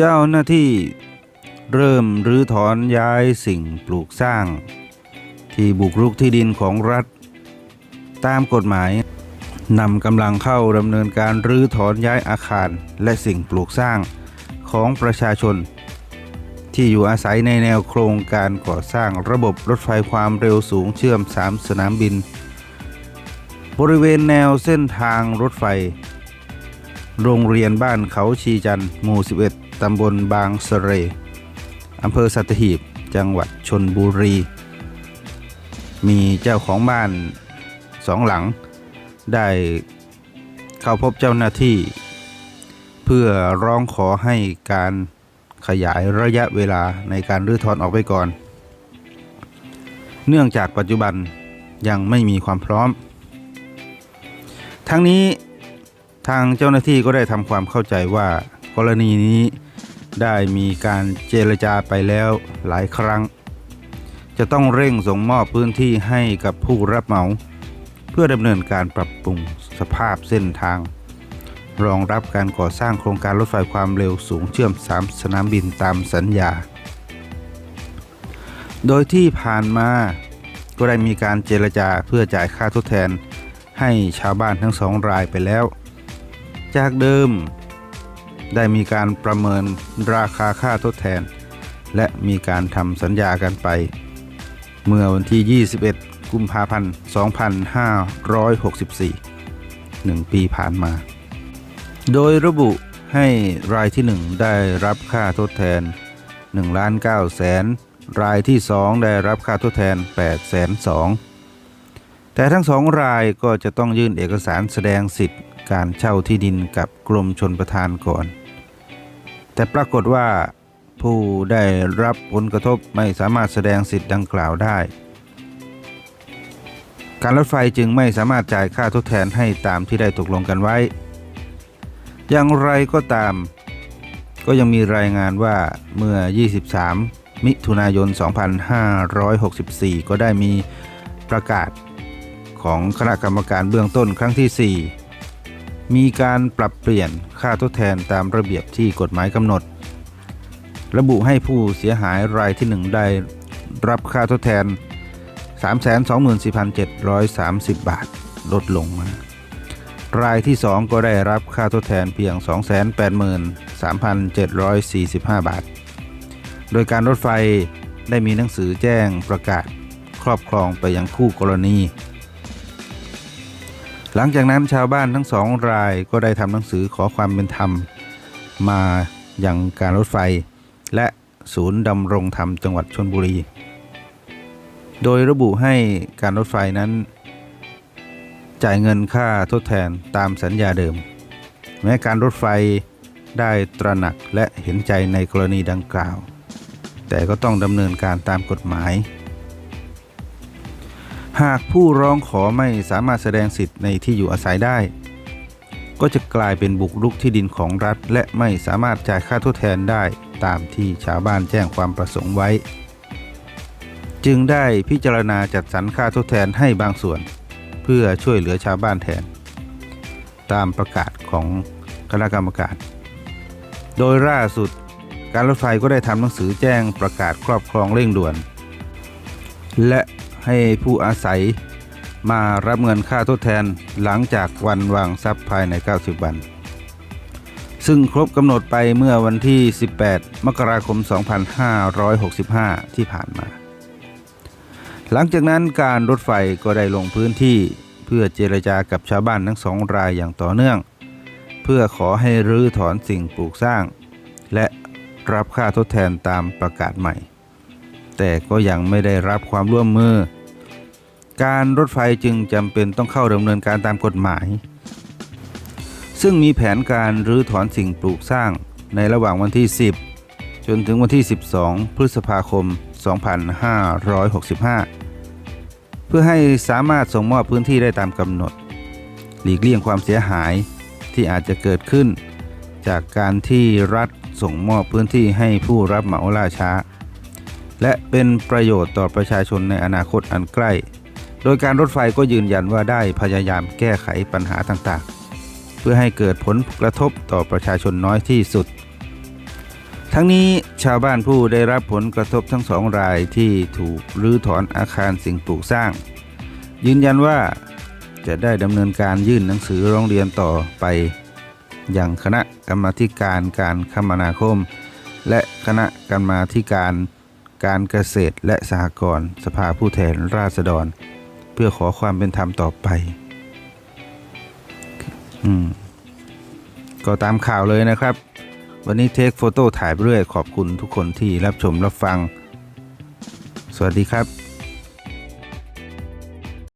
เจ้าหน้าที่เริ่มรื้อถอนย้ายสิ่งปลูกสร้าง ที่บุกรุกที่ดินของรัฐ ตามกฎหมายนำกำลังเข้าดำเนินการรื้อถอนย้ายอาคารและสิ่งปลูกสร้างของประชาชน ที่อยู่อาศัยในแนวโครงการก่อสร้างระบบรถไฟความเร็วสูงเชื่อม 3 สนามบิน บริเวณแนวเส้นทางรถไฟ โรงเรียนบ้านเขาชีจันหมู่ 11 ตำบลบางสะเรอำเภอสัตหีบ จังหวัดชนบุรี มีเจ้าของบ้านสองหลัง ได้เข้าพบเจ้าหน้าที่ เพื่อร้องขอให้การขยายระยะเวลาในการรื้อถอนออกไปก่อน เนื่องจากปัจจุบันยังไม่มีความพร้อม ทั้งนี้ ทางเจ้าหน้าที่ก็ได้ทำความเข้าใจว่ากรณีนี้ได้มีการเจรจาไปแล้วหลายครั้ง จะต้องเร่งส่งมอบพื้นที่ให้กับผู้รับเหมา เพื่อดำเนินการปรับปรุงสภาพเส้นทาง รองรับการก่อสร้างโครงการรถไฟความเร็วสูงเชื่อม 3 สนามบินตามสัญญา โดยที่ผ่านมาก็ได้มีการเจรจาเพื่อจ่ายค่าทดแทนให้ชาวบ้านทั้งสองรายไปแล้ว จากเดิม ได้มีการประเมินราคาค่าทดแทน และมีการทำสัญญากันไป เมื่อวันที่ 21 กุมภาพันธ์ 2564หนึ่งปีผ่านมา โดยระบุให้รายที่ 1 ได้รับค่าทดแทน1ล้าน9แสนรายที่ 2 ได้รับค่าทดแทน8แสน2แต่ทั้งสองรายก็จะต้องยื่นเอกสารแสดงสิทธิ์ การเช่าที่ดินกับกรมชนประทานก่อน แต่ปรากฏว่าผู้ได้รับผลกระทบไม่สามารถแสดงสิทธิ์ดังกล่าวได้ การรถไฟจึงไม่สามารถจ่ายค่าทดแทนให้ตามที่ได้ตกลงกันไว้ อย่างไรก็ตาม ก็ยังมีรายงานว่าเมื่อ 23 มิถุนายน 2564 ก็ได้มีประกาศของคณะกรรมการเบื้องต้นครั้งที่ 4 มีการปรับเปลี่ยนค่าทดแทนตามระเบียบที่กฎหมายกำหนด ระบุให้ผู้เสียหายรายที่ 1 ได้รับค่าทดแทน 324,730 บาท ลดลงมา รายที่ 2 ก็ได้รับค่าทดแทนเพียง 283,345 บาท โดยการรถไฟได้มีหนังสือแจ้งประกาศครอบครองไปยังคู่กรณี หลังจากนั้นชาวบ้านทั้งสองรายก็ได้ทำหนังสือขอความเป็นธรรม มาอย่างการรถไฟ และศูนย์ดำรงธรรมจังหวัดชลบุรี โดยระบุให้การรถไฟนั้น จ่ายเงินค่าทดแทนตามสัญญาเดิม แม้การรถไฟได้ตระหนักและเห็นใจในกรณีดังกล่าว แต่ก็ต้องดำเนินการตามกฎหมาย หากผู้ร้องขอไม่สามารถแสดงสิทธิ์ในที่อยู่อาศัยได้ ก็จะกลายเป็นบุกรุกที่ดินของรัฐ และไม่สามารถจ่ายค่าทดแทนได้ตามที่ชาวบ้านแจ้งความประสงค์ไว้ จึงได้พิจารณาจัดสรรค่าทดแทนให้บางส่วน เพื่อช่วยเหลือชาวบ้านแทน ตามประกาศของคณะกรรมการ โดยล่าสุดการรถไฟก็ได้ทำหนังสือแจ้งประกาศครอบครองเร่งด่วน และ ให้ผู้อาศัยมารับเงินค่าทดแทนหลังจากวันวางทรัพย์ภายใน 90 วัน ซึ่งครบกำหนดไปเมื่อวันที่ 18 มกราคม 2565 ที่ผ่านมา หลังจากนั้นการรถไฟก็ได้ลงพื้นที่เพื่อเจรจากับชาวบ้านทั้งสองรายอย่างต่อเนื่อง เพื่อขอให้รื้อถอนสิ่งปลูกสร้าง และรับค่าทดแทนตามประกาศใหม่ แต่ก็ยังไม่ได้รับความร่วมมือ การรถไฟจึงจำเป็นต้องเข้าดำเนินการตามกฎหมาย ซึ่งมีแผนการรื้อถอนสิ่งปลูกสร้างในระหว่างวันที่ 10 จนถึงวันที่ 12 พฤษภาคม 2565 เพื่อให้สามารถส่งมอบพื้นที่ได้ตามกำหนด หลีกเลี่ยงความเสียหายที่อาจจะเกิดขึ้น จากการที่รัฐส่งมอบพื้นที่ให้ผู้รับเหมาล่าช้า และเป็นประโยชน์ต่อประชาชนในอนาคตอันใกล้ โดยการรถไฟก็ยืนยันว่าได้พยายามแก้ไขปัญหาต่างๆ เพื่อให้เกิดผลกระทบต่อประชาชนน้อยที่สุด ทั้งนี้ชาวบ้านผู้ได้รับผลกระทบทั้งสองรายที่ถูกรื้อถอนอาคารสิ่งปลูกสร้าง ยืนยันว่าจะได้ดำเนินการยื่นหนังสือร้องเรียนต่อไปอย่างคณะกรรมาธิการการคมนาคม และคณะกรรมาธิการการเกษตรและสหกรณ์สภาผู้แทนราษฎร เพื่อขอความเป็นธรรมต่อไป อืม ก็ตามข่าวเลยนะครับ วันนี้เทคโฟโต้ถ่ายไปเรื่อย ขอบคุณทุกคนที่รับชมรับฟัง สวัสดีครับ